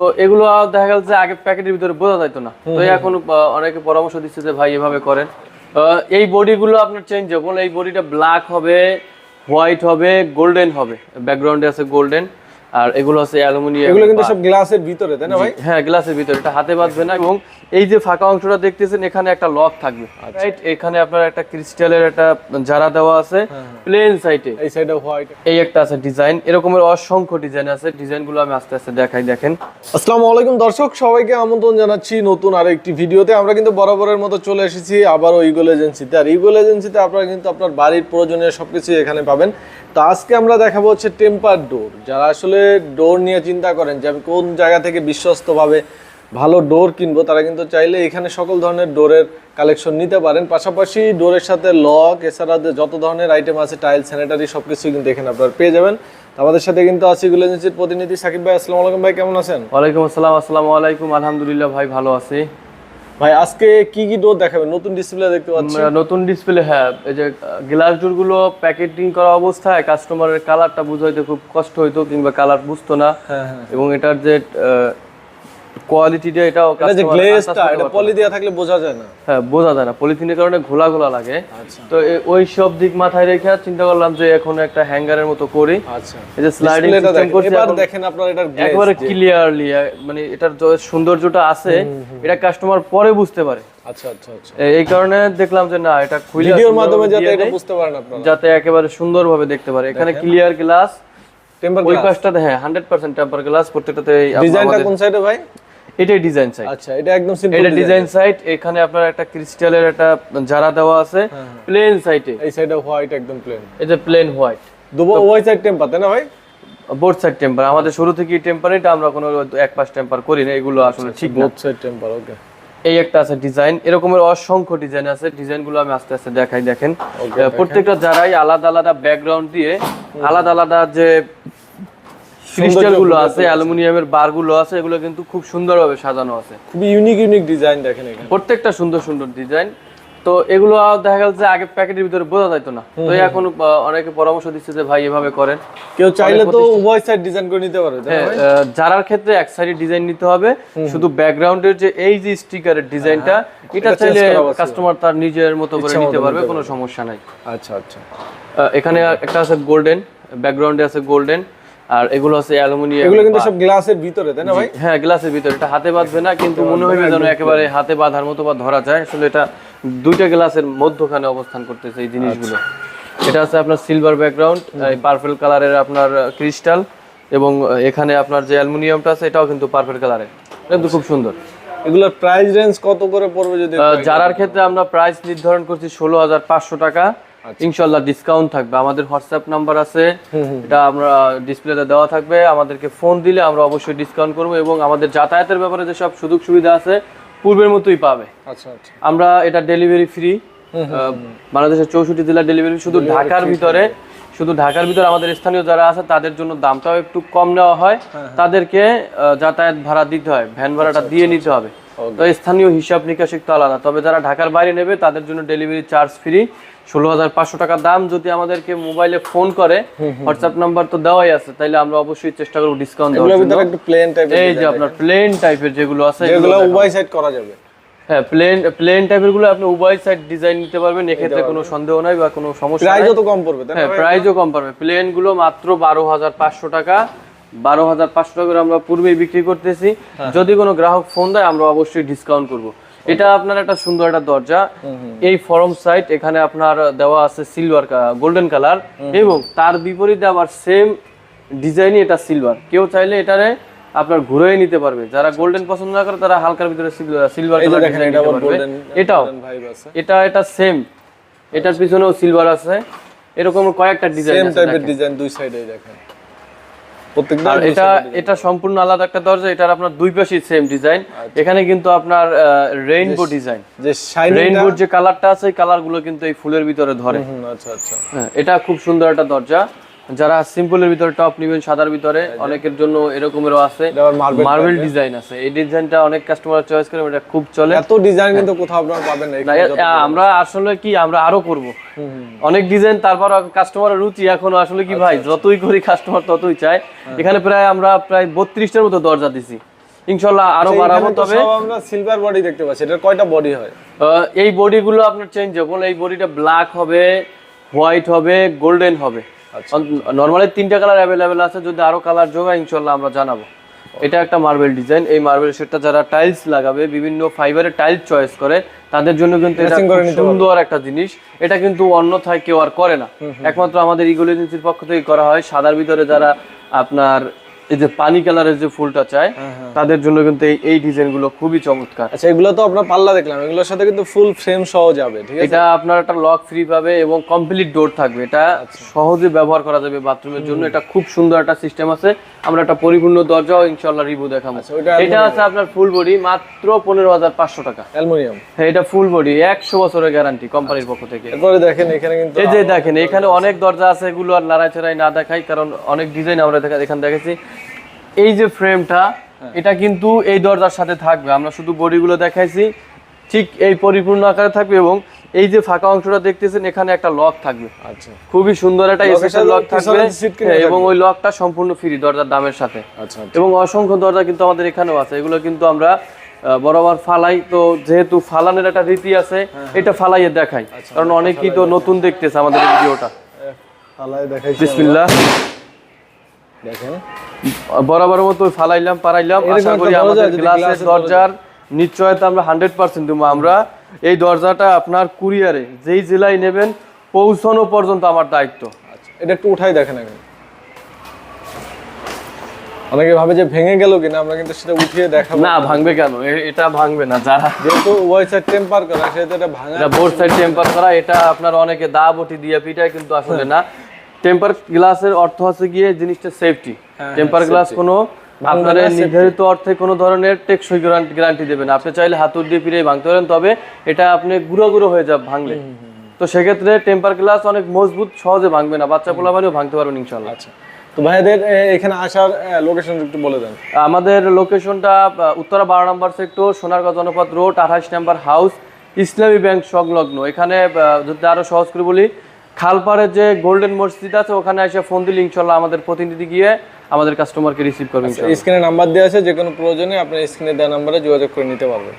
তো এগুলো দেখা গেল যে আগে প্যাকেটের ভিতরে বোঝা যাইতো না। তো এখন অনেকে পরামর্শ দিচ্ছে যে ভাই এভাবে করেন। আহ, এই বডিগুলো আপনার চেঞ্জেবল এই বডিটা ব্ল্যাক হবে হোয়াইট হবে গোল্ডেন হবে। ব্যাকগ্রাউন্ডে আছে গোল্ডেন আর এগুলো আছে অ্যালুমিনিয়াম এগুলো কিন্তু সব গ্লাসের ভিতরে তাই না ভাই? হ্যাঁ গ্লাসের ভিতরে। এটা হাতে বাঁধবে না এবং এই যে ফাঁকা অংশটা দেখতেছেন এখানে একটা লক থাকবে। আচ্ছা। রাইট এখানে আপনার একটা ক্রিস্টালের একটা জারা দেওয়া আছে হ্যাঁ, প্লেন সাইডে। এই সাইডে হোয়াইট। এই একটা আছে ডিজাইন। এরকমের অসংখ্য ডিজাইন আছে। ডিজাইনগুলো আমি আস্তে আস্তে দেখাই দেখেন। আসসালামু আলাইকুম দর্শক সবাইকে আমন্ত্রণ জানাচ্ছি নতুন আরও একটি ভিডিওতে। আমরা কিন্তু বরাবরের মতো চলে এসেছি আবারও ইগল এজেন্সিতে আর ইগল এজেন্সিতে আপনারা কিন্তু আপনার বাড়ির প্রয়োজনীয় সবকিছু এখানে পাবেন। তো আজকে আমরা দেখাবো হচ্ছে টেম্পার ডোর যারা আসলে ডোর নিয়ে চিন্তা করেন যে আমি কোন জায়গা থেকে বিশ্বস্তভাবে ভালো ডোর কিনবো, তারা কিন্তু চাইলে এখানে সকল ধরনের ডোরের কালেকশন নিতে পারেন। পাশাপাশি ডোরের সাথে লক এছাড়া যত ধরনের আইটেম আছে টাইল স্যানিটারি সবকিছু কিন্তু এখানে আপনারা পেয়ে যাবেন। আমাদের সাথে কিন্তু আছে ইগল এজেন্সির প্রতিনিধি সাকিব ভাই, আসসালামু আলাইকুম ভাই, কেমন আছেন? ওয়ালাইকুম আসসালাম, আসসালামু আলাইকুম, আলহামদুলিল্লাহ ভাই, ভালো আছি। ভাই আজকে কি কি ডোর দেখাবেন নতুন ডিসপ্লে দেখতে পাচ্ছি। নতুন ডিসপ্লে হ্যাঁ এই যে গ্লাস ডোরগুলো প্যাকেটিং করা অবস্থায় কাস্টমারের কালারটা বুঝাইতে খুব কষ্ট হইতো কিংবা কালার বুঝতো না। হ্যাঁ হ্যাঁ। এবং এটার যে কোয়ালিটিটা এটা যে গ্লেজটা এটা পলি দেওয়া থাকলে বোঝা যায় না। হ্যাঁ বোঝা যায় না। পলিথিনের কারণে ঘোলা ঘোলা লাগে। আচ্ছা। তো ওই সব দিক মাথায় রেখে চিন্তা করলাম যে এখন একটা হ্যাঙ্গারের মতো করি। আচ্ছা। এই যে স্লাইডিং সিস্টেম করছি এবার দেখেন আপনার গ্লেজ একবারে ক্লিয়ারলি মানে এটার যে সৌন্দর্যটা আছে এটা কাস্টমার পরে বুঝতে পারে। আচ্ছা আচ্ছা আচ্ছা। এই কারণে দেখলাম যে না এটা ভিডিওর মাধ্যমে যাতে এটা বুঝতে পারেন আপনারা। যাতে একেবারে সুন্দরভাবে দেখতে পারে। এখানে ক্লিয়ার গ্লাস টেম্পার ওই পাশটাতে হ্যাঁ হান্ড্রেড পার্সেন্ট টেম্পার গ্লাস প্রত্যেকটাতে ডিজাইনটা আমাদের- কোন সাইডে ভাই? এটাই ডিজাইন সাইড আচ্ছা এটা একদম সিম্পল এটা ডিজাইন সাইড এখানে আপনার একটা ক্রিস্টালের একটা জারা দেওয়া আছে প্লেন সাইডে এই সাইডে হোয়াইট একদম প্লেন যে প্লেন হোয়াইট দুবো ওই সাইড টেম্পার তাই না ভাই? বোর্ড সাইড টেম্পার আমাদের শুরু থেকে আমরা কোনো এক পাশ টেম্পার করি না এগুলো আসলে ঠিক না। বোথ সাইড টেম্পার ওকে এই একটা আছে ডিজাইন এরকমের অসংখ্য ডিজাইন আছে। ডিজাইনগুলো আমি আস্তে আস্তে দেখাই দেখেন। প্রত্যেকটা যারাই আলাদা আলাদা ব্যাকগ্রাউন্ড দিয়ে আলাদা আলাদা যে ক্রিস্টালগুলো আছে অ্যালুমিনিয়ামের বারগুলো আছে এগুলো কিন্তু খুব সুন্দরভাবে সাজানো আছে। খুবই ইউনিক ইউনিক ডিজাইন দেখেন এখানে। প্রত্যেকটা সুন্দর সুন্দর ডিজাইন তো এগুলো দেখা গেল যে আগে প্যাকেটের ভিতরে বোঝা যাইতো না। তো এখন অনেকে পরামর্শ দিচ্ছে যে ভাই এভাবে করেন। কেউ চাইলে তো উভয় সাইড ডিজাইন করে নিতে? হ্যাঁ, যারার ক্ষেত্রে এক সাইডে ডিজাইন নিতে হবে শুধু ব্যাকগ্রাউন্ডের যে এই যে স্টিকারের ডিজাইনটা এটা চাইলে কাস্টমার তার নিজের মতো করে নিতে পারবে কোনো সমস্যা নাই। আচ্ছা আচ্ছা। এখানে একটা আছে গোল্ডেন ব্যাকগ্রাউন্ডে আছে গোল্ডেন আর এগুলো আছে অ্যালুমিনিয়াম এগুলো কিন্তু সব গ্লাসের ভিতরে তাই না ভাই? হ্যাঁ গ্লাসের ভিতরে। এটা হাতে বাঁধবে না কিন্তু মনে হবে যেন একেবারে হাতে বাঁধার মতো বা ধরা যায়। আসলে এটা দুইটা গ্লাসের মধ্যখানে অবস্থান করতেছে এই জিনিসগুলো। এটা আছে আপনার সিলভার ব্যাকগ্রাউন্ড পার্পল কালারের আপনার ক্রিস্টাল এবং এখানে আপনার যে অ্যালুমিনিয়ামটা আছে এটাও কিন্তু পার্পল কালারের কিন্তু খুব সুন্দর। এগুলোর প্রাইস রেঞ্জ কত করে পড়বে যদি যারার ক্ষেত্রে আমরা প্রাইস নির্ধারণ করছি ষোলো হাজার পাঁচশো টাকা। ইনশাল্লাহ ডিসকাউন্ট থাকবে। আমাদের হোয়াটসঅ্যাপ নাম্বার আছে। এটা আমরা ডিসপ্লেতে দেওয়া থাকবে। আমাদেরকে ফোন দিলে আমরা অবশ্যই ডিসকাউন্ট করব এবং আমাদের যাতায়াতের ব্যাপারে যেসব সুযোগ সুবিধা আছে পূর্বের মতোই পাবে। আচ্ছা আচ্ছা। আমরা এটা ডেলিভারি ফ্রি বাংলাদেশের চৌষট্টি জেলা ডেলিভারি শুধু ঢাকার ভিতরে শুধু ঢাকার ভিতরে আমাদের স্থানীয় যারা আছে তাদের জন্য দামটাও একটু কম নেওয়া হয়। তাদেরকে যাতায়াত ভাড়া দিতে হয়। ভ্যান ভাড়াটা দিয়ে নিতে হবে। তো স্থানীয় হিসাব নিকাশ একটু আলাদা। তবে যারা ঢাকার বাইরে নেবে তাদের জন্য ডেলিভারি চার্জ ফ্রি ষোলো হাজার পাঁচশো টাকা দাম যদি আমাদেরকে মোবাইলে ফোন করে হোয়াটসঅ্যাপ নাম্বার তো দেওয়াই আছে তাইলে আমরা অবশ্যই চেষ্টা করব ডিসকাউন্ট এই যে আপনার প্লেন টাইপের যেগুলো আছে এগুলো উভয় সাইড করা যাবে। হ্যাঁ প্লেন প্লেন টাইপেরগুলো আপনি উভয় সাইড ডিজাইন নিতে পারবেন এক্ষেত্রে কোনো সন্দেহ নাই বা কোনো সমস্যা প্রাইসও তো কম পড়বে হ্যাঁ প্রাইসও কম প্লেনগুলো মাত্র বারো হাজার পাঁচশো টাকা বারো হাজার পাঁচশো টাকা করে আমরা পূর্বেই বিক্রি করতেছি। যদি কোনো গ্রাহক ফোন দেয় আমরা অবশ্যই ডিসকাউন্ট করব। এটা আপনার একটা সুন্দর একটা দরজা। এই ফরম সাইট এখানে আপনার দেওয়া আছে সিলভার গোল্ডেন কালার। এবং তার বিপরীতে আবার সেম ডিজাইনই এটা সিলভার। কেউ চাইলে এটারে আপনার ঘুরে নিতে পারবে। যারা গোল্ডেন পছন্দ না করে তারা হালকার ভিতরে সিলভার কালার নিতে পারবে। এটাও। এটা এটা সেম। এটার পিছনেও সিলভার আছে। এরকম কয়েকটা ডিজাইন সেম টাইপের ডিজাইন দুই সাইডে দেখেন। প্রত্যেকটা আর এটা এটা সম্পূর্ণ আলাদা একটা দরজা এটার আপনার দুই পাশেই সেম ডিজাইন। এখানে কিন্তু আপনার রেইনবো ডিজাইন যে শাইনিং রেইনবোর যে কালারটা আছে এই কালারগুলো কিন্তু এই ফুলের ভিতরে ধরে। আচ্ছা আচ্ছা। হ্যাঁ, এটা খুব সুন্দর একটা দরজা। যারা সিম্পলের ভিতরে টপ নিবেন সাদার ভিতরে অনেকের জন্য এরকমেরও আছে। মার্বেল ডিজাইন আছে। এই ডিজাইনটা অনেক কাস্টমার চয়েস করে এটা খুব চলে। এত ডিজাইন কিন্তু কোথাও আপনারা পাবেন না আমরা আসলে কি আমরা আরও করব। অনেক ডিজাইন তারপর কাস্টমারের রুচি এখন আসলে কি ভাই আচ্ছা, যতই করি কাস্টমার ততই চায় এখানে প্রায় আমরা প্রায় বত্রিশটার মতো দরজা দিছি। ইনশাল্লাহ আরও আচ্ছা, বাড়াবো তবে। আমরা সিলভার বডি দেখতে পাচ্ছি। এটার কয়টা বডি হয়? এই বডিগুলো আপনার চেঞ্জ হবে। এই বডিটা ব্ল্যাক হবে হোয়াইট হবে গোল্ডেন হবে। আচ্ছা। নর্মালি তিনটা কালার অ্যাভেলেবেল আছে যদি আরও কালার যোগ হয় ইনশাল্লাহ আমরা জানাব। এটা একটা মার্বেল ডিজাইন এই মার্বেল সেটটা যারা টাইলস লাগাবে বিভিন্ন ফাইবারের টাইলস চয়েস করে তাদের জন্য কিন্তু এটা। সুন্দর একটা জিনিস। এটা কিন্তু অন্যথায় কেউ আর করে না। একমাত্র আমাদের ইগোলিজেন্সির পক্ষ থেকে করা হয়। সাদার ভিতরে যারা আপনার এই যে পানি কালারের যে ফুলটা চায় তাদের জন্য কিন্তু এই- ডিজাইনগুলো খুবই চমৎকার। আচ্ছা এগুলো তো আপনার পাল্লা দেখলাম এগুলোর সাথে কিন্তু ফুল ফ্রেম সহ যাবে ঠিক আছে? এটা আপনার একটা লক ফ্রি পাবে এবং কমপ্লিট ডোর থাকবে। এটা সহজে ব্যবহার করা যাবে বাথরুমের জন্য। এটা খুব সুন্দর একটা সিস্টেম আছে। আমরা একটা পরিপূর্ণ দরজাও ইনশাল্লাহ রিভিউ দেখাবো। আচ্ছা, এটা আছে আপনার ফুল বডি মাত্র পনেরো হাজার পাঁচশো টাকা। অ্যালুমিনিয়াম। হ্যাঁ এটা ফুল বডি একশো বছরের গ্যারান্টি কোম্পানির পক্ষ থেকে। এরপরে দেখেন এখানে কিন্তু এই যে দেখেন এখানে অনেক দরজা আছে এগুলো আর নাড়াচাড়াই না দেখাই কারণ অনেক ডিজাইন আমরা দেখা এখানে দেখেছি। এই যে ফ্রেমটা হ্যাঁ। এটা কিন্তু এই দরজার সাথে থাকবে। আমরা শুধু বডিগুলো দেখাইছি ঠিক এই পরিপূর্ণ আকারে থাকবে এবং এই যে ফাঁকা অংশটা দেখতেছেন এখানে একটা লক থাকবে। আচ্ছা। খুবই সুন্দর একটা লক থাকবে। হ্যাঁ, এবং ওই লকটা সম্পূর্ণ ফ্রি দরজার দামের সাথে। আচ্ছা এবং অসংখ্য দরজা কিন্তু আমাদের এখানেও আছে। এগুলো কিন্তু আমরা বরাবর ফালাই তো যেহেতু ফালানের একটা রীতি আছে হ্যাঁ, এটা ফালাইয়ে দেখাই। কারণ অনেকেই তো নতুন দেখতেছে আমাদের ভিডিওটা। পাল্লায় দেখাইছি বিসমিল্লাহ। বরাবর মতো ফালাইলাম পারাইলাম। আশা করি আমাদের গ্লাসের দরজার নিশ্চয়তা আমরা হান্ড্রেড পার্সেন্ট দেবো। আমরা এই দরজাটা আপনার কুরিয়ারে যেই জেলায় নেবেন পৌঁছানো পর্যন্ত আমার দায়িত্ব। আচ্ছা এটা একটু উঠাই দেখেন এখন অনেকে ভাবে যে ভেঙে গেল কিনা আমরা কিন্তু সেটা উঠিয়ে দেখাবো। না ভাঙবে কেন? এটা ভাঙবে না যারা যেহেতু উভয় সাইড টেম্পার করা সেহেতু এটা ভাঙা বোর্ড সাইড টেম্পার করা এটা আপনার অনেকে দা বটি দিয়ে পিটায় কিন্তু আসলে না। টেম্পার গ্লাসের অর্থ হচ্ছে গিয়ে জিনিসটা সেফটি হ্যাঁ, টেম্পার গ্লাস কোনো আপনার নির্ধারিত অর্থে কোনো ধরনের টেকসই গ্যারান্টি দেবেন আপনি চাইলে হাতুর দিয়ে ফিরে ভাঙতে পারেন তবে এটা আপনি গুঁড়ো গুঁড়ো হয়ে যাবে ভাঙলে। তো সেক্ষেত্রে টেম্পার গ্লাস অনেক মজবুত সহজে ভাঙবে না। বাচ্চা পোলাবানিও ভাঙতে পারবেন ইনশাল্লাহ আচ্ছা। তো ভাইদের এখানে আসার লোকেশন একটু বলে দেন। আমাদের লোকেশনটা উত্তরা বারো নম্বর সেক্টর সোনারগাঁও জনপদ রোড আঠাশ নাম্বার হাউস ইসলামী ব্যাংক সংলগ্ন। এখানে যদি আরও সহজ করে বলি খালপাড়ের যে গোল্ডেন মসজিদ আছে ওখানে এসে ফোন দিলে ইনশাল্লাহ আমাদের প্রতিনিধি গিয়ে আমাদের কাস্টমারকে রিসিভ করবে ইনশাল্লাহ। স্ক্রিনে নাম্বার দেওয়া আছে যে কোনো প্রয়োজনে আপনি স্ক্রিনে দেওয়া নাম্বারে যোগাযোগ করে নিতে পারবেন